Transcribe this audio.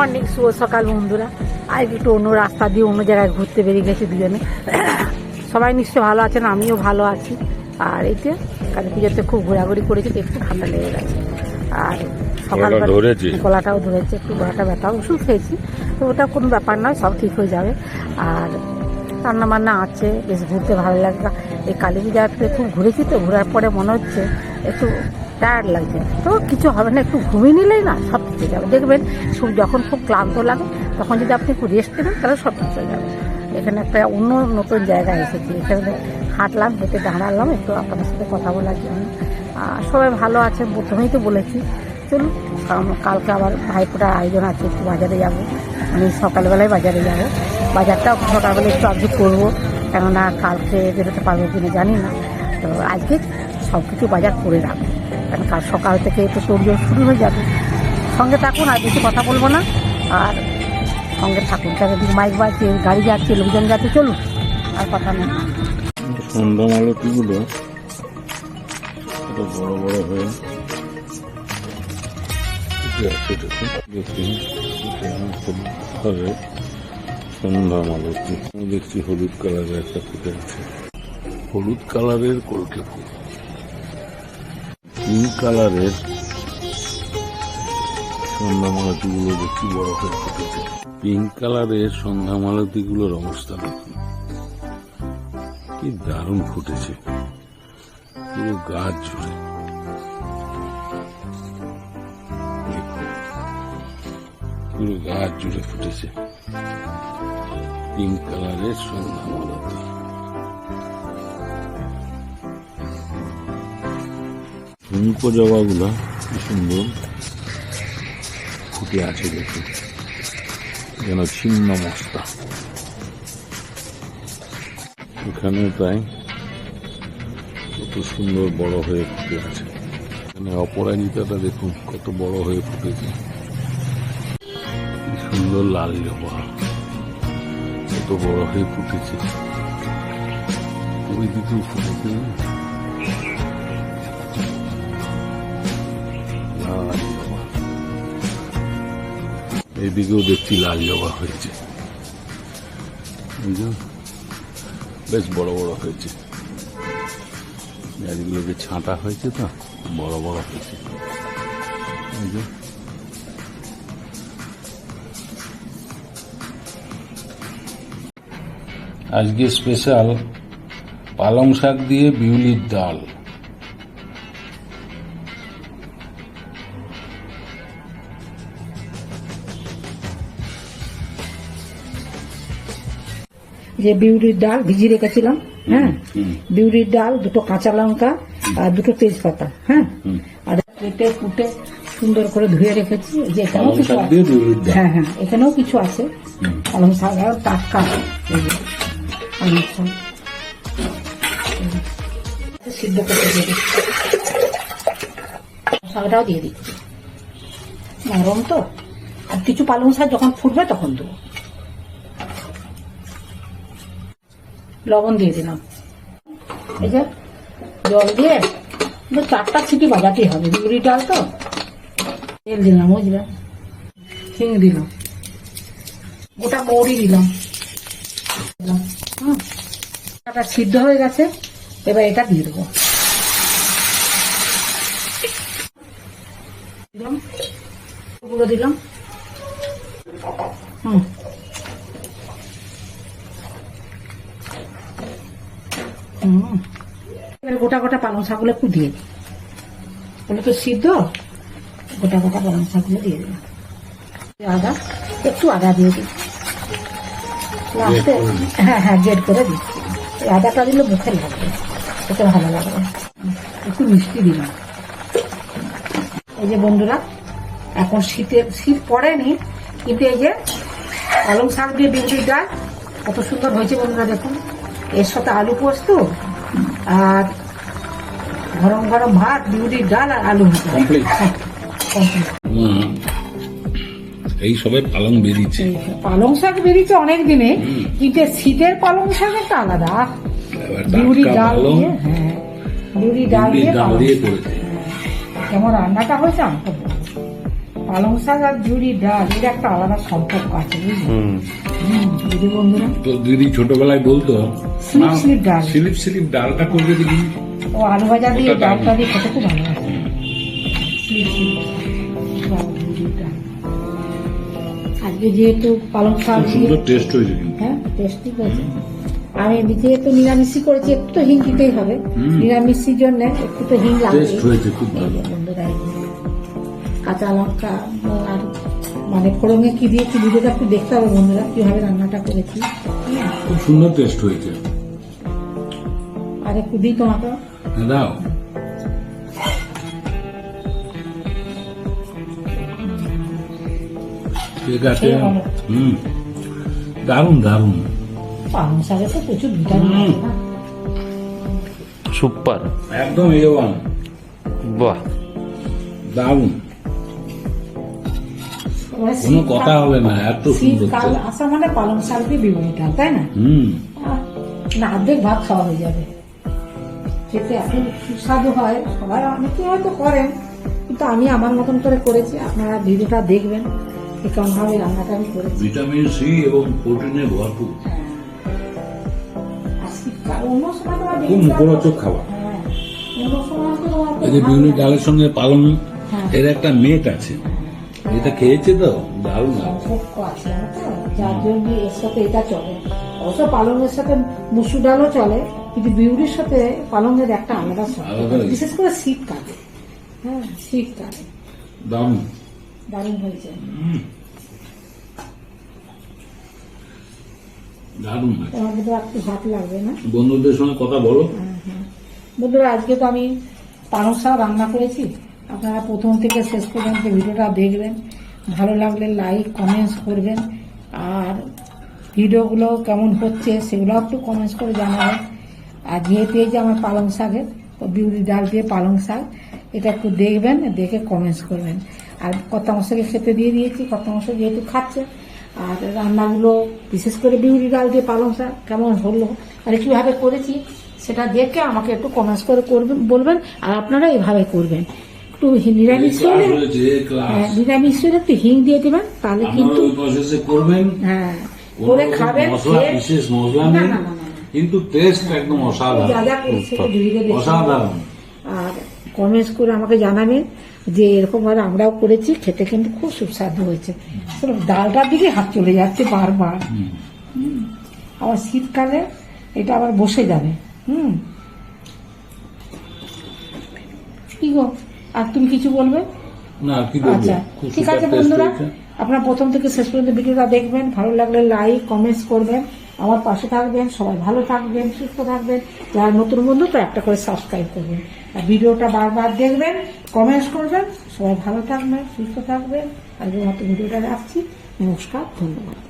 Morning শুভ সকাল বন্ধুরা। আর একটু অন্য রাস্তা দিয়ে অন্য জায়গায় ঘুরতে বেরিয়ে গেছি দুজনে। সবাই নিশ্চয়ই ভালো আছেন আমিও ভালো আছি। আর এই যে কালী পুজোতে খুব ঘোরাঘুরি করেছি একটু ঠান্ডা লেগে গেছে। আর গলাটাও ধরেছে? একটু গলাটা ব্যথা ওষুধ খেয়েছি। তো ওটা কোনো ব্যাপার নয় সব ঠিক হয়ে যাবে। আর রান্না বান্না আছে বেশ ঘুরতে ভালো লাগে। এই কালী পূজাতে খুব ঘুরেছি তো ঘোরার পরে মনে হচ্ছে একটু টায়ার্ড লাগছে। তো কিছু হবে না, একটু ঘুমিয়ে নিলেই না সব ঠিক হয়ে যাবে। দেখবেন খুব যখন খুব ক্লান্ত লাগে, তখন যদি আপনি একটু রেস্ট নেবেন, তাহলে সব ঠিক হয়ে যাবে। এখানে একটা অন্য নতুন জায়গায় এসেছি, এখানে হাঁটলাম, হেঁটে দাঁড়ালাম, একটু আপনার সাথে কথা বলার জন্য। সবাই ভালো আছে প্রথমেই তো বলেছি। চলুন কালকে আবার ভাইফোঁটার আয়োজন আছে, একটু বাজারে যাব। আমি সকালবেলায় বাজারে যাব। বাজারটাও সকালবেলা একটু আজকে করব, কেননা কালকে বেরোতে পারব কিনা জানি না। তো আজকে সব কিছু বাজার করে রাখব। কারণ কাল সকাল থেকে একটু তোড়জোড় শুরু হয়ে যাবে। সঙ্গে থাকুন, আর বেশি কথা বলব না। আর সঙ্গে থাকুন। চারিদিকে মাইক বাজছে, গাড়ি যাচ্ছে, লোকজন যাচ্ছে, চলুন। আর কথা নেই। সন্ধ্যা মালতিগুলো বড় বড় হয়ে দেখুন। হবে দেখছি হলুদ কালারের একটা ফুটে আছে। হলুদ কালারের কলকে ফুল পিঙ্ক কালারের সন্ধ্যা মালতিগুলো দেখছি বড় হয়ে ফুটেছে পিঙ্ক কালারের সন্ধ্যা মালতিগুলোর অবস্থা দেখুন। কি দারুণ ফুটেছে। পুরো গাছ জুড়ে। পুরো গাছ জুড়ে ফুটেছে। পিঙ্ক কালারের সন্ধ্যা ঝুমকো জবাগুলো কি সুন্দর ফুটে আছে দেখুন যেন ছিন্ন মস্তা। এখানে তাই কত সুন্দর বড় হয়ে ফুটে আছে। এখানে অপরাজিতাটা দেখুন, কত বড় হয়ে ফুটেছে। কি সুন্দর লাল জবা কত বড় হয়ে ফুটেছে। ওই দিকেও ফুটেছে। এইদিকেও দেখছি লাল জবা হয়েছে। বেশ বড় বড় হয়েছে। গাছগুলোকে ছাঁটা হয়েছে তো, বড় বড় হয়েছে। আজকে স্পেশাল পালং শাক দিয়ে বিউলির ডাল। যে বিউলির ডাল ভিজিয়ে রেখেছিলাম হ্যাঁ? বিউরির ডাল দুটো কাঁচা লঙ্কা আর দুটো তেজপাতা হ্যাঁ। আর কেটে কুটে সুন্দর করে ধুয়ে রেখেছি। যে এখানেও কিছু হ্যাঁ হ্যাঁ এখানেও কিছু আছে। পালং শাক আর টাটকা। পালং শাক। সিদ্ধ করে দিয়ে দিচ্ছি। শাকটাও দিয়ে দিচ্ছি। নরম তো। আর কিছু পালং শাক যখন ফুটবে তখন দেবো। লবণ দিয়ে দিলাম। এই যে জল দিয়ে চারটা সিটি বাজাতেই হবে। বিউরি ডাল তো? তেল দিলাম বুঝলাম হিং দিলাম। গোটা মৌরি দিলাম। হুম। সিদ্ধ হয়ে গেছে, এবার এটা দিয়ে দেবো। দিলাম। দিলাম। হুম। এবার গোটা গোটা পালং শাকগুলো একটু দিয়ে দিই। ওগুলো তো সিদ্ধ গোটা গোটা পালং শাকগুলো দিয়ে দিলাম। আদা একটু আদা দিয়ে দিই। লাস্টে হ্যাঁ হ্যাঁ গেট করে দিচ্ছি আদাটা দিলে মুখে লাগবে খেতে ভালো লাগবে। একটু মিষ্টি দিলাম। এই যে বন্ধুরা এখন শীতের শীত পড়েনি কিন্তু এই যে পালং শাক দিয়ে ডাল কত সুন্দর হয়েছে বন্ধুরা দেখুন। এর সাথে আলু পোস্ত আর গরম গরম ভাত বিউলির ডাল আর আলু. হ্যাঁ। এই সবাই পালং বেরিয়েছে পালং শাক বেরিয়েছে অনেক দিনে কিন্তু শীতের পালং শাক একটা আলাদা বিউরি ডাল দিয়ে হ্যাঁ বিউরি ডাল দিয়ে কেমন রান্নাটা হয়েছে বলুন। পালং শাক আর জুড়ি ডাল এর একটা আলাদা সম্পর্ক আছে বুঝলি? হুম। হুম, দিদি বন্ধুরা? তো দিদি ছোটবেলায় বলতো স্লিপ স্লিপ ডাল। স্লিপ স্লিপ ডালটা করবে দিদি ও আলু ভাজা দিয়ে ডালটা দিয়ে খেতে খুব স্লিপ স্লিপ জুড়ির ডাল। আজকে যেহেতু পালং শাক সুন্দর টেস্ট হয়েছে কিন্তু। হ্যাঁ টেস্টি করেছে আমি যেহেতু নিরামিষই করেছি একটু তো হিং দিতেই হবে। নিরামিষির জন্য একটু তো হিং লাগবে। টেস্ট হয়েছে খুব ভালো। বন্ধুরা কাঁচা লঙ্কা আর মানে ফোড়নে কি দিয়েছি ভিডিওটা একটু দেখতে হবে বন্ধুরা কীভাবে রান্নাটা করেছি। খুব সুন্দর টেস্ট হয়েছে। আর একটু দিই তোমাকে। হ্যাঁ, দাও। ঠিক আছে। হুম। দারুণ দারুণ। পালং শাকে তো প্রচুর ভিটামিন সুপার। একদম এ ওয়ান বাহ। দারুণ। কোনো কথা হবে না এত শীতকাল আসা মানে পালং শাক দিয়ে বিবরণটা তাই না? হুম। না অর্ধেক ভাত খাওয়া হয়ে যাবে। খেতে এত সুস্বাদু হয় সবাই অনেকে হয়তো করেন কিন্তু আমি আমার মতন করে করেছি আপনারা ভিডিওটা দেখবেন কেমন ভাবে রান্নাটা আমি করেছি। ভিটামিন সি এবং প্রোটিনে ভরপুর। আবার খুব মুখরোচক খাবার। হ্যাঁ, এই যে লাগে। ডালের সঙ্গে পালং হ্যাঁ। এর একটা মেট আছে। এটা খেয়েছে তো দারুণ। আছে তো? যার জন্য এর সাথে এটা চলে? অবশ্য পালংয়ের সাথে মুসুর ডালও চলে কিন্তু বিউলির সাথে পালংয়ের একটা আলাদা। বিশেষ করে শীতকালে হ্যাঁ শীতকালে দারুণ। দারুণ হয়েছে। দারুণ একটু ভাত লাগবে না? বন্ধুদের সঙ্গে কথা বলো। বন্ধুরা আজকে তো আমি পালং শাক রান্না করেছি। আপনারা প্রথম থেকে শেষ পর্যন্ত ভিডিওটা দেখবেন। ভালো লাগলে লাইক কমেন্টস করবেন। আর ভিডিওগুলো কেমন হচ্ছে সেগুলো একটু কমেন্টস করে জানাবেন। আর যে আমার পালং শাকের তো বিউলি ডাল দিয়ে পালং শাক, এটা একটু দেখবেন, দেখে কমেন্টস করবেন। আর কত মশাকে খেতে দিয়ে দিয়েছি কত মশা যেহেতু খাচ্ছে, আর রান্নাগুলো বিশেষ করে বিউলি ডাল দিয়ে পালং শাক কেমন হলো আর কীভাবে করেছি, সেটা দেখে আমাকে একটু কমেন্টস করে করবেন, বলবেন, আর আপনারা এভাবে করবেন। একটু নিরামিষ হলে হ্যাঁ, নিরামিষ হলে একটু হিং দিয়ে দেবেন তাহলে কিন্তু করবেন। হ্যাঁ করে খাবেন বিশেষ মশলা না। কিন্তু টেস্ট একদম অসাধারণ অসাধারণ। আর কমেন্টস করে আমাকে জানাবেন যে এরকম ভাবে আমরাও করেছি খেতে কিন্তু খুব সুস্বাদু হয়েছে। ডালটার দিকে হাত চলে যাচ্ছে বারবার। আবার শীতকালে এটা আবার বসে যাবে। হুম। কি গো? আর তুমি কিছু বলবে? না কি আচ্ছা ঠিক আছে বন্ধুরা হয়েছে। আপনারা প্রথম থেকে শেষ পর্যন্ত ভিডিওটা দেখবেন ভালো লাগলে লাইক কমেন্টস করবেন আমার পাশে থাকবেন সবাই ভালো থাকবেন সুস্থ থাকবেন যারা নতুন বন্ধু তো একটা করে সাবস্ক্রাইব করবেন। আর ভিডিওটা বারবার দেখবেন কমেন্টস করবেন সবাই ভালো থাকবেন সুস্থ থাকবেন। আজকের মতো ভিডিওটা রাখছি নমস্কার ধন্যবাদ।